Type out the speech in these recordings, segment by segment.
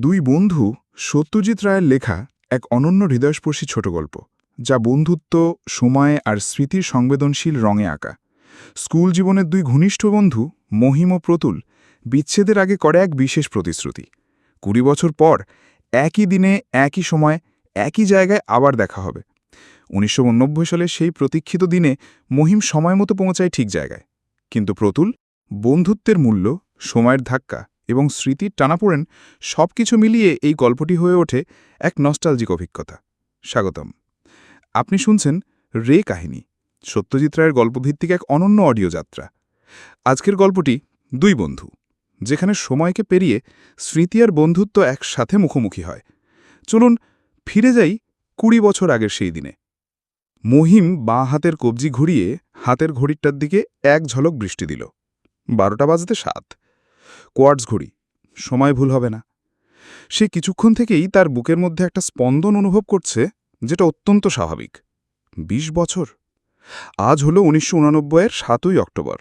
দুই বন্ধু সত্যজিৎ রায়ের লেখা এক অনন্য হৃদয়স্পর্শী ছোট গল্প, যা বন্ধুত্ব, সময় আর স্মৃতির সংবেদনশীল রঙে আঁকা। স্কুল জীবনের দুই ঘনিষ্ঠ বন্ধু, মহিম ও প্রতুল, বিচ্ছেদের আগে করে এক বিশেষ প্রতিশ্রুতি। কুড়ি বছর পর একই দিনে, একই সময়, একই জায়গায় আবার দেখা হবে। উনিশশো নব্বই সালে সেই প্রতীক্ষিত দিনে মহিম সময় মতো পৌঁছায় ঠিক জায়গায়। কিন্তু প্রতুল বন্ধুত্বের মূল্য, সময়ের ধাক্কা এবং স্মৃতির টানাপোড়েন সব কিছু মিলিয়ে এই গল্পটি হয়ে ওঠে এক নস্টালজিক অভিজ্ঞতা। স্বাগতম। আপনি শুনছেন রে কাহিনী, সত্যজিৎ রায়ের গল্পভিত্তিক এক অনন্য অডিও যাত্রা। আজকের গল্পটি দুই বন্ধু, যেখানে সময়কে পেরিয়ে স্মৃতি আর বন্ধুত্ব একসাথে মুখোমুখি হয়। চলুন ফিরে যাই কুড়ি বছর আগের সেই দিনে। মহিম বাঁ হাতের কবজি ঘুরিয়ে হাতের ঘড়িটার দিকে এক ঝলক বৃষ্টি দিল। বারোটা বাজতে সাত। কোয়ার্টস ঘড়ি সময় ভুল হবে না। সে কিছুক্ষণ থেকেই তার বুকের মধ্যে একটা স্পন্দন অনুভব করছে, যেটা অত্যন্ত স্বাভাবিক। ২০ বছর। আজ হল উনিশশো উনানব্বইয়ের সাতই অক্টোবর।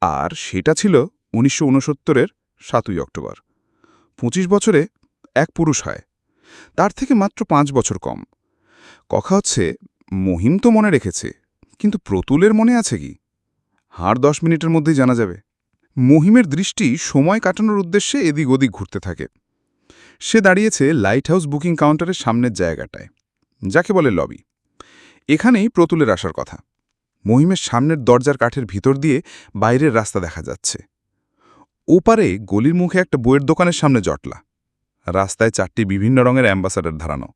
আর সেটা ছিল উনিশশো উনসত্তরের সাতই অক্টোবর। পঁচিশ বছরে এক পুরুষ হয়। তার থেকে মাত্র পাঁচ বছর কম। কথা হচ্ছে, মহিম তো মনে রেখেছে, কিন্তু প্রতুলের মনে আছে কি? হার দশ মিনিটের মধ্যেই জানা যাবে। মহিমের দৃষ্টি সময় কাটানোর উদ্দেশ্যে এদিক ওদিক ঘুরতে থাকে। সে দাঁড়িয়েছে লাইট হাউস বুকিং কাউন্টারের সামনের জায়গাটায়, যাকে বলে লবি এখানেই প্রতুলের আসার কথা। মহিমের সামনের দরজার কাঠের ভিতর দিয়ে বাইরের রাস্তা দেখা যাচ্ছে। ওপারে গলির মুখে একটা বইয়ের দোকানের সামনে জটলা। রাস্তায় চারটি বিভিন্ন রঙের অ্যাম্বাসাডার ধারানো।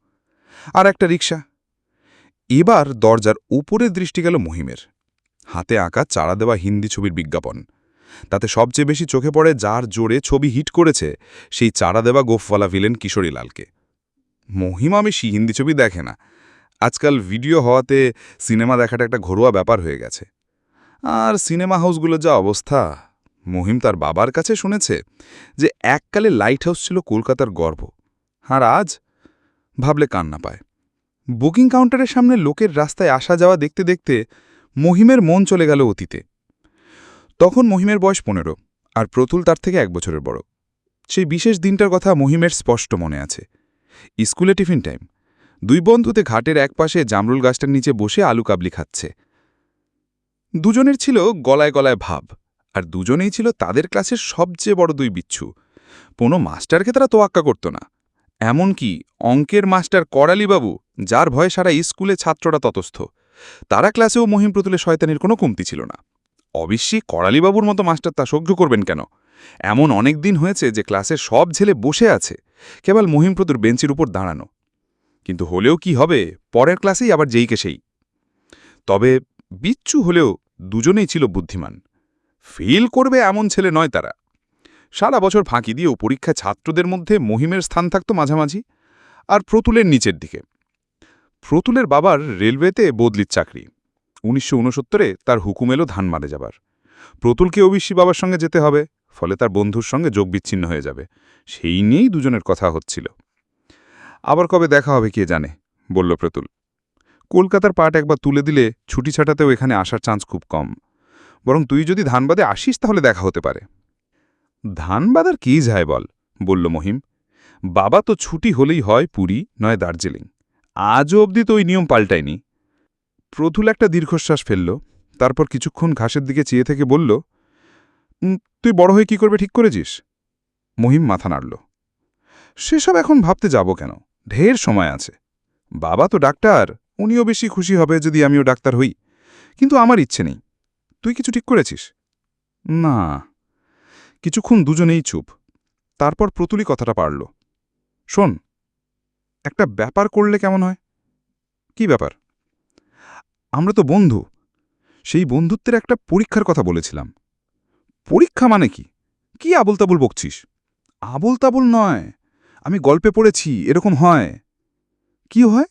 আর একটা রিক্সা এবার দরজার উপরের দৃষ্টি গেল মহিমের। হাতে আঁকা চাড়া দেওয়া হিন্দি ছবির বিজ্ঞাপন। তাতে সবচেয়ে বেশি চোখে পড়ে যার জোরে ছবি হিট করেছে সেই চারা দেওয়া গোফওয়ালা ভিলেন কিশোরী লালকে। মহিমা বেশি হিন্দি ছবি দেখে না। আজকাল ভিডিও হওয়াতে সিনেমা দেখাটা একটা ঘরোয়া ব্যাপার হয়ে গেছে। আর সিনেমা হাউসগুলোর যা অবস্থা, মহিম তার বাবার কাছে শুনেছে যে এককালে লাইট হাউস ছিল কলকাতার গর্ব। আর আজ ভাবলে কান্না পায়। বুকিং কাউন্টারের সামনে লোকের রাস্তায় আসা যাওয়া দেখতে দেখতে মহিমের মন চলে গেল অতীতে। তখন মহিমের বয়স পনেরো, আর প্রতুল তার থেকে এক বছরের বড়। সেই বিশেষ দিনটার কথা মহিমের স্পষ্ট মনে আছে। স্কুলে টিফিন টাইম। দুই বন্ধুতে ঘাটের একপাশে জামরুল গাছটার নিচে বসে আলু কাবলি খাচ্ছে। দুজনের ছিল গলায় গলায় ভাব, আর দুজনেই ছিল তাদের ক্লাসের সবচেয়ে বড় দুই বিচ্ছু। কোনো মাস্টারকে তারা তোয়াক্কা করত না। এমনকি অঙ্কের মাস্টার করালিবাবু, যার ভয়ে সারা স্কুলে ছাত্ররা ততস্থ, তারা ক্লাসেও মহিম প্রতুলে শয়তানের কোনো কমতি ছিল না। অবশ্যই করালিবাবুর মতো মাস্টার তা সহ্য করবেন কেন? এমন অনেক দিন হয়েছে যে ক্লাসের সব ছেলে বসে আছে, কেবল মহিমপ্রতুর বেঞ্চের উপর দাঁড়ানো। কিন্তু হলেও কি হবে, পরের ক্লাসেই আবার যেইকে সেই। তবে বিচ্ছু হলেও দুজনেই ছিল বুদ্ধিমান। ফেল করবে এমন ছেলে নয় তারা। সারা বছর ফাঁকি দিয়েও পরীক্ষা ছাত্রদের মধ্যে মহিমের স্থান থাকত মাঝামাঝি, আর প্রতুলের নিচের দিকে। প্রতুলের বাবার রেলওয়েতে বদলির চাকরি। উনিশশো তার হুকুম এলো ধান মারে যাবার। প্রতুলকে অবিশ্যই বাবার সঙ্গে যেতে হবে, ফলে তার বন্ধুর সঙ্গে যোগ বিচ্ছিন্ন হয়ে যাবে। সেই নিয়েই দুজনের কথা হচ্ছিল। আবার কবে দেখা হবে কে জানে, বলল প্রতুল। কলকাতার পাট একবার তুলে দিলে ছুটি ছাটাতেও এখানে আসার চান্স খুব কম। বরং তুই যদি ধানবাদে আসিস তাহলে দেখা হতে পারে। ধানবাদ আর কী যায় বল, বলল মহিম। বাবা তো ছুটি হলেই হয় পুরী, নয় দার্জিলিং। আজও অবধি তো ওই নিয়ম পাল্টায়নি। প্রতুল একটা দীর্ঘশ্বাস ফেলল তারপর কিছুক্ষণ ঘাসের দিকে চেয়ে থেকে বলল "উম, তুই বড় হয়ে কি করবে ঠিক করেছিস? মহিম মাথা নাড়ল সেসব এখন ভাবতে যাব কেন? ঢের সময় আছে। বাবা তো ডাক্তার উনিও বেশি খুশি হবে যদি আমিও ডাক্তার হই। কিন্তু আমার ইচ্ছে নেই। তুই কিছু ঠিক করেছিস? না। কিছুক্ষণ দুজনেই চুপ। তারপর প্রতুলি কথাটা পারল শোন একটা ব্যাপার করলে কেমন হয়? কি ব্যাপার? আমরা তো বন্ধু। সেই বন্ধুত্বের একটা পরীক্ষার কথা বলেছিলাম। পরীক্ষা মানে কি? কি আবল তাবল বকছিস? আবল নয়। আমি গল্পে পড়েছি, এরকম হয়। কি হয়?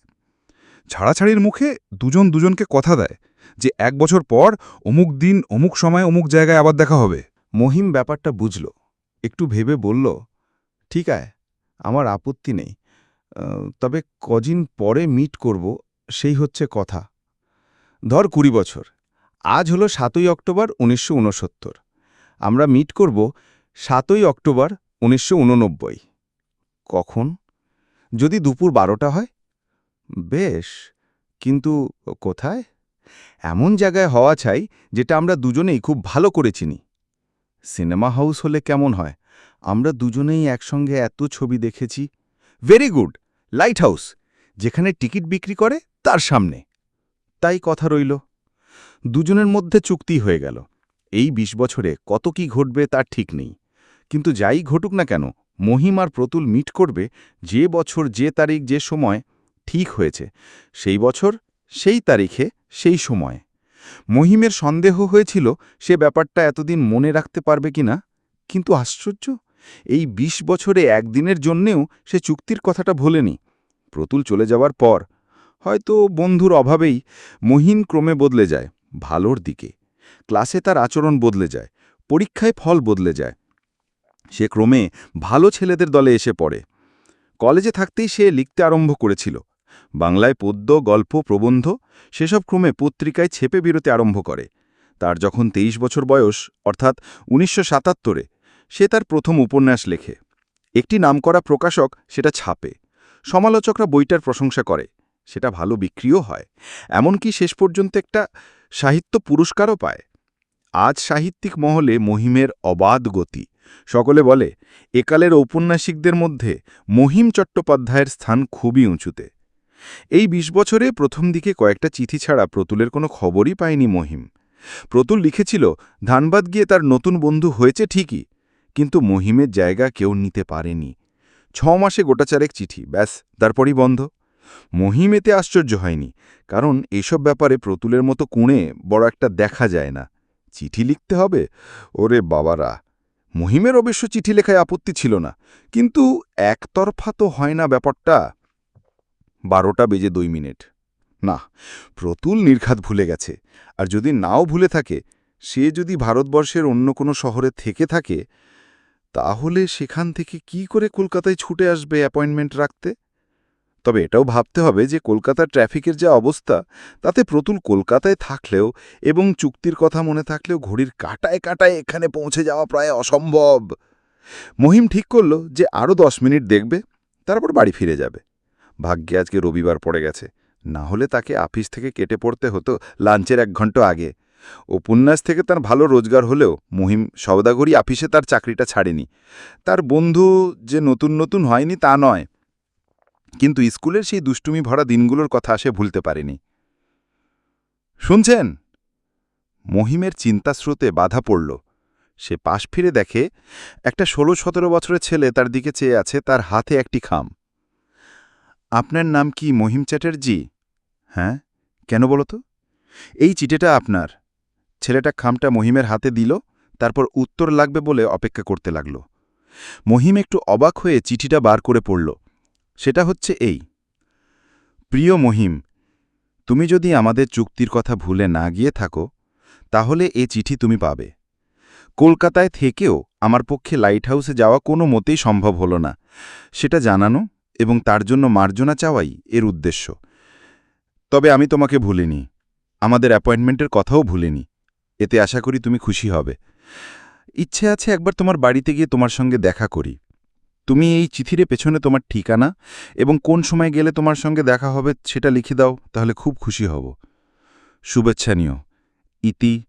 ছাড়াছাড়ির মুখে দুজন দুজনকে কথা দেয় যে এক বছর পর অমুক দিন, অমুক সময়, অমুক জায়গায় আবার দেখা হবে। মহিম ব্যাপারটা বুঝল। একটু ভেবে বলল, ঠিক আয়, আমার আপত্তি নেই। তবে কদিন পরে মিট করব, সেই হচ্ছে কথা। ধর কুড়ি বছর। আজ হলো সাতই অক্টোবর উনিশশো ঊনসত্তর। আমরা মিট করব সাতই অক্টোবর উনিশশো উননব্বই কখন? যদি দুপুর বারোটা হয়? বেশ, কিন্তু কোথায়? এমন জায়গায় হওয়া চাই যেটা আমরা দুজনেই খুব ভালো করে চিনি। সিনেমা হাউস হলে কেমন হয়? আমরা দুজনেই একসঙ্গে এত ছবি দেখেছি। ভেরি গুড, লাইট হাউস, যেখানে টিকিট বিক্রি করে তার সামনে। তাই কথা রইল। দুজনের মধ্যে চুক্তি হয়ে গেল। এই ২০ বছরে কত কি ঘটবে তার ঠিক নেই। কিন্তু যাই ঘটুক না কেন, মহিম আর প্রতুল মিট করবে যে বছর যে তারিখ যে সময় ঠিক হয়েছে, সেই বছর সেই তারিখে সেই সময়। মহিমের সন্দেহ হয়েছিল সে ব্যাপারটা এতদিন মনে রাখতে পারবে কিনা কিন্তু আশ্চর্য, এই ২০ বছরে একদিনের জন্যেও সে চুক্তির কথাটা ভোলেনি। প্রতুল চলে যাওয়ার পর হয়তো বন্ধুর অভাবেই মহিন ক্রমে বদলে যায় ভালোর দিকে। ক্লাসে তার আচরণ বদলে যায়, পরীক্ষায় ফল বদলে যায়। সে ক্রমে ভালো ছেলেদের দলে এসে পড়ে। কলেজে থাকতেই সে লিখতে আরম্ভ করেছিল। বাংলায় পদ্য, গল্প, প্রবন্ধ সেসব ক্রমে পত্রিকায় ছেপে বিরতে আরম্ভ করে। তার যখন ২৩ বছর বয়স, অর্থাৎ উনিশশো সে তার প্রথম উপন্যাস লেখে। একটি নামকরা প্রকাশক সেটা ছাপে। সমালোচকরা বইটার প্রশংসা করে। সেটা ভালো বিক্রিও হয়। এমনকি শেষ পর্যন্ত একটা সাহিত্য পুরস্কারও পায়। আজ সাহিত্যিক মহলে মহিমের অবাধ গতি। সকলে বলে, একালের ঔপন্যাসিকদের মধ্যে মহিম চট্টোপাধ্যায়ের স্থান খুবই উঁচুতে। এই ২০ বছরে প্রথম দিকে কয়েকটা চিঠি ছাড়া প্রতুলের কোনো খবরই পায়নি মহিম। প্রতুল লিখেছিল, ধানবাদ গিয়ে তার নতুন বন্ধু হয়েছে ঠিকই, কিন্তু মহিমের জায়গা কেউ নিতে পারেনি। ছ মাসে গোটাচারেক চিঠি, ব্যাস, তারপরই বন্ধ। মহিম এতে আশ্চর্য হয়নি, কারণ এসব ব্যাপারে প্রতুলের মতো কুঁড়ে বড় একটা দেখা যায় না। চিঠি লিখতে হবে? ওরে বাবারা! মহিমের অবশ্য চিঠি লেখায় আপত্তি ছিল না, কিন্তু একতরফা তো হয় না ব্যাপারটা। বারোটা বেজে দুই মিনিট। না, প্রতুল নির্ঘাত ভুলে গেছে, আর যদি নাও ভুলে থাকে, সে যদি ভারতবর্ষের অন্য কোনো শহরে থেকে থাকে, তাহলে সেখান থেকে কি করে কলকাতায় ছুটে আসবে অ্যাপয়েন্টমেন্ট রাখতে? তবে এটাও ভাবতে হবে যে কলকাতার ট্রাফিকের যা অবস্থা, তাতে প্রতুল কলকাতায় থাকলেও এবং চুক্তির কথা মনে থাকলেও ঘড়ির কাটায় কাটায় এখানে পৌঁছে যাওয়া প্রায় অসম্ভব। মহিম ঠিক করল যে আরও দশ মিনিট দেখবে, তারপর বাড়ি ফিরে যাবে। ভাগ্যে আজকে রবিবার পড়ে গেছে, না হলে তাকে আফিস থেকে কেটে পড়তে হতো লাঞ্চের এক ঘণ্টা আগে। উপন্যাস থেকে তার ভালো রোজগার হলেও মহিম সওদাগরি আফিসে তার চাকরিটা ছাড়েনি। তার বন্ধু যে নতুন নতুন হয়নি তা নয়। কিন্তু স্কুলের সেই দুষ্টুমি ভরা দিনগুলোর কথা সে ভুলতে পারেনি। শুনছেন? মহিমের চিন্তাস্রোতে বাধা পড়ল। সে পাশ ফিরে দেখে একটা ষোলো সতেরো বছরের ছেলে তার দিকে চেয়ে আছে তার হাতে একটি খাম। আপনার নাম কি মহিম চ্যাটার্জি? হ্যাঁ? কেন বলো তো? এই চিঠিটা আপনার। ছেলেটা খামটা মহিমের হাতে দিল, তারপর উত্তর লাগবে বলে অপেক্ষা করতে লাগল। মহিম একটু অবাক হয়ে চিঠিটা বার করে পড়ল। সেটা হচ্ছে এই। প্রিয় মহিম, তুমি যদি আমাদের চুক্তির কথা ভুলে না গিয়ে থাকো, তাহলে এ চিঠি তুমি পাবে। কলকাতায় থেকেও আমার পক্ষে লাইট হাউসে যাওয়া কোনো মতেই সম্ভব হল না। সেটা জানানো এবং তার জন্য মার্জনা চাওয়াই এর উদ্দেশ্য। তবে আমি তোমাকে ভুলিনি। আমাদের অ্যাপয়েন্টমেন্টের কথাও ভুলিনি। এতে আশা করি তুমি খুশি হবে। ইচ্ছে আছে একবার তোমার বাড়িতে গিয়ে তোমার সঙ্গে দেখা করি। তুমি এই চিঠিরে পেছনে তোমার ঠিকানা এবং কোন সময় গেলে তোমার সঙ্গে দেখা হবে সেটা লিখে দাও, তাহলে খুব খুশি হব। শুভেচ্ছা নিও। ইতি,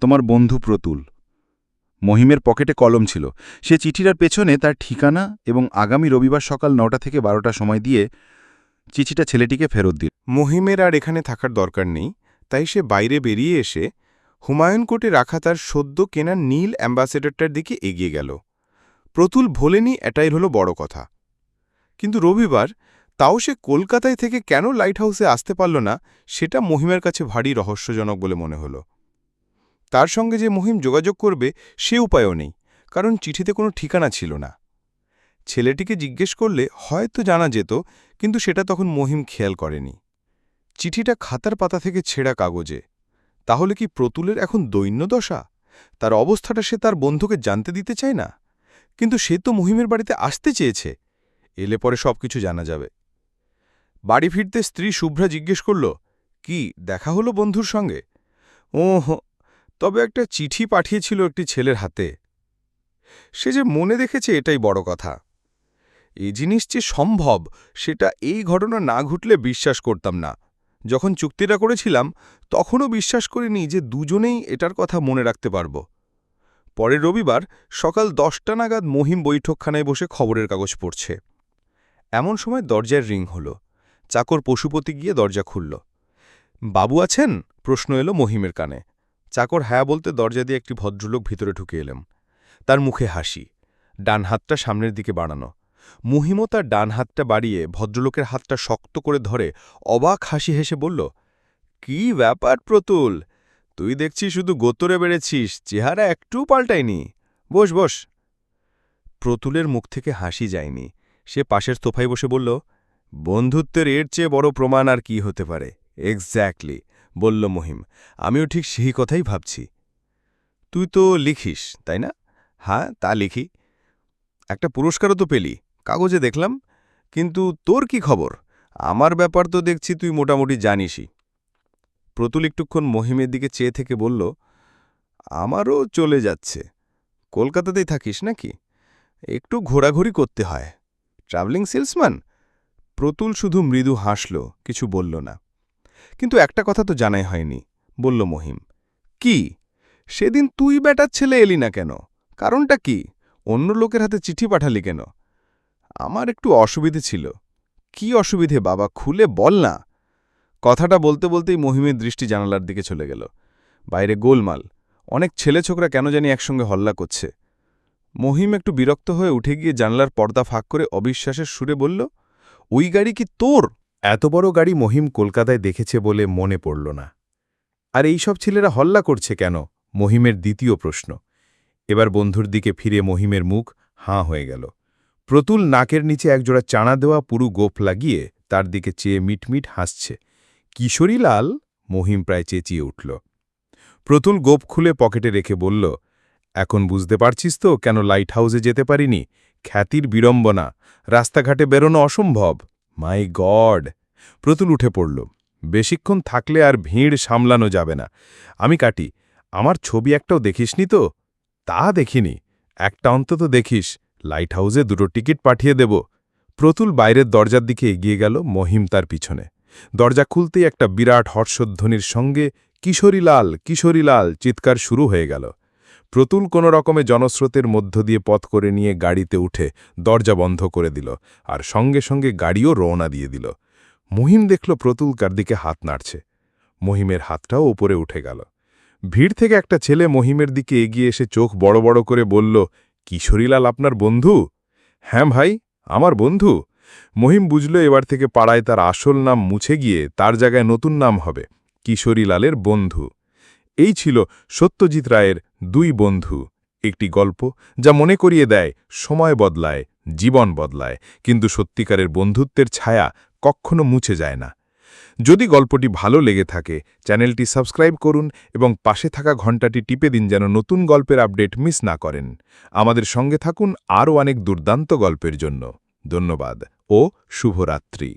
তোমার বন্ধু প্রতুল। মহিমের পকেটে কলম ছিল। সে চিঠিটার পেছনে তার ঠিকানা এবং আগামী রবিবার সকাল নটা থেকে বারোটা সময় দিয়ে চিঠিটা ছেলেটিকে ফেরত দিল। মহিমের আর এখানে থাকার দরকার নেই, তাই সে বাইরে বেরিয়ে এসে হুমায়ুন কোটে রাখা তার সদ্য কেনা নীল অ্যাম্বাসেডরটার দিকে এগিয়ে গেল। প্রতুল ভোলেনি এটাই হলো বড় কথা। কিন্তু রবিবার, তাও সে কলকাতায় থেকে কেন লাইট হাউসে আসতে পারল না, সেটা মহিমের কাছে ভারী রহস্যজনক বলে মনে হল। তার সঙ্গে যে মহিম যোগাযোগ করবে, সে উপায়ও নেই, কারণ চিঠিতে কোনো ঠিকানা ছিল না। ছেলেটিকে জিজ্ঞেস করলে হয়তো জানা যেত, কিন্তু সেটা তখন মহিম খেয়াল করেনি। চিঠিটা খাতার পাতা থেকে ছেঁড়া কাগজে। তাহলে কি প্রতুলের এখন দৈন্য দশা তার অবস্থাটা সে তার বন্ধুকে জানতে দিতে চায় না? কিন্তু সে তো মহিমের বাড়িতে আসতে চেয়েছে। এলে পরে সবকিছু জানা যাবে। বাড়ি ফিরতে স্ত্রী শুভ্রা জিজ্ঞেস করল, কি, দেখা হলো বন্ধুর সঙ্গে? ও তবে একটা চিঠি পাঠিয়েছিল একটি ছেলের হাতে। সে যে মনে দেখেছে এটাই বড় কথা। এই জিনিস যে সম্ভব, সেটা এই ঘটনা না ঘটলে বিশ্বাস করতাম না। যখন চুক্তিটা করেছিলাম, তখনও বিশ্বাস করিনি যে দুজনেই এটার কথা মনে রাখতে পারব। পরের রবিবার সকাল দশটা নাগাদ মহিম বৈঠকখানায় বসে খবরের কাগজ পড়ছে। এমন সময় দরজার রিং হল। চাকর পশুপতি গিয়ে দরজা খুলল। বাবু আছেন? প্রশ্ন এলো মহিমের কানে। চাকর হ্যাঁ বলতে দরজা দিয়ে একটি ভদ্রলোক ভিতরে ঢুকে এলাম তার মুখে হাসি, ডান হাতটা সামনের দিকে বাড়ানো। মহিমও তার ডান হাতটা বাড়িয়ে ভদ্রলোকের হাতটা শক্ত করে ধরে অবাক হাসি হেসে বলল, কি ব্যাপার প্রতুল? তুই দেখছি শুধু গোতরে বেড়েছিস, চেহারা একটু পাল্টায়নি। বস বস। প্রতুলের মুখ থেকে হাসি যায়নি। সে পাশের তোফায় বসে বলল, বন্ধুত্বের এর চেয়ে বড় প্রমাণ আর কি হতে পারে? এক্স্যাক্টলি বলল মহিম। আমিও ঠিক সেই কথাই ভাবছি। তুই তো লিখিস, তাই না? হ্যাঁ তা লিখি। একটা পুরস্কারও তো পেলি, কাগজে দেখলাম। কিন্তু তোর কি খবর? আমার ব্যাপার তো দেখছি তুই মোটামুটি জানিসই। প্রতুল একটুক্ষণ মহিমের দিকে চেয়ে থেকে বলল, আমারও চলে যাচ্ছে। কলকাতাতেই থাকিস নাকি? একটু ঘোরাঘুরি করতে হয়। Travelling salesman? প্রতুল শুধু মৃদু হাসল, কিছু বলল না। কিন্তু একটা কথা তো জানাই হয়নি, বলল মহিম। কি? সেদিন তুই বেটার ছেলে এলি না কেন? কারণটা কি? অন্য লোকের হাতে চিঠি পাঠালি কেন? আমার একটু অসুবিধে ছিল। কি অসুবিধে বাবা? খুলে বল না। কথাটা বলতে বলতেই মহিমের দৃষ্টি জানালার দিকে চলে গেল। বাইরে গোলমাল। অনেক ছেলে ছোকরা কেন জানি একসঙ্গে হল্লা করছে। মহিম একটু বিরক্ত হয়ে উঠে গিয়ে জানলার পর্দা ফাঁক করে অবিশ্বাসের সুরে বলল, ওই গাড়ি কি তোর? এত বড় গাড়ি মহিম কলকাতায় দেখেছে বলে মনে পড়ল না। আর এই সব ছেলেরা হল্লা করছে কেন? মহিমের দ্বিতীয় প্রশ্ন। এবার বন্ধুর দিকে ফিরে মহিমের মুখ হাঁ হয়ে গেল। প্রতুল নাকের নিচে একজোড়া চানা দেওয়া পুরু গোফ লাগিয়ে তার দিকে চেয়ে মিটমিট হাসছে। কিশোরীলাল মহিম প্রায় চেঁচিয়ে উঠল। প্রতুল গোপ খুলে পকেটে রেখে বলল, এখন বুঝতে পারছিস তো কেন লাইট হাউসে যেতে পারিনি? খ্যাতির বিড়ম্বনা, রাস্তাঘাটে বেরোনো অসম্ভব। মাই গড প্রতুল উঠে পড়ল, বেশিক্ষণ থাকলে আর ভিড় সামলানো যাবে না। আমি কাটি, আমার ছবি একটাও দেখিসনি তো? তা দেখিনি, একটা অন্তত দেখিস লাইট হাউসে দুটো টিকিট পাঠিয়ে দেব। প্রতুল বাইরের দরজার দিকে এগিয়ে গেল, মহিম তার পিছনে। দরজা খুলতেই একটা বিরাট হর্ষধ্বনির সঙ্গে, কিশোরীলাল কিশোরীলাল, চিৎকার শুরু হয়ে গেল। প্রতুল কোনো রকমে জনস্রোতের মধ্য দিয়ে পথ করে নিয়ে গাড়িতে উঠে দরজা বন্ধ করে দিল আর সঙ্গে সঙ্গে গাড়িও রওনা দিয়ে দিল। মহিম দেখল প্রতুল কার দিকে হাত নাড়ছে। মহিমের হাতটাও ওপরে উঠে গেল। ভিড় থেকে একটা ছেলে মহিমের দিকে এগিয়ে এসে চোখ বড় বড় করে বলল, কিশোরীলাল আপনার বন্ধু? হ্যাঁ ভাই, আমার বন্ধু। মহিম বুঝল এবার থেকে পাড়ায় তার আসল নাম মুছে গিয়ে তার জায়গায় নতুন নাম হবে, কিশোরীলালের বন্ধু। এই ছিল সত্যজিৎ রায়ের দুই বন্ধু। একটি গল্প যা মনে করিয়ে দেয়, সময় বদলায়, জীবন বদলায়, কিন্তু সত্যিকারের বন্ধুত্বের ছায়া কখনো মুছে যায় না। যদি গল্পটি ভালো লেগে থাকে, চ্যানেলটি সাবস্ক্রাইব করুন এবং পাশে থাকা ঘণ্টাটি টিপে দিন যেন নতুন গল্পের আপডেট মিস না করেন। আমাদের সঙ্গে থাকুন আরও অনেক দুর্দান্ত গল্পের জন্য। ধন্যবাদ। ও শুভরাত্রি।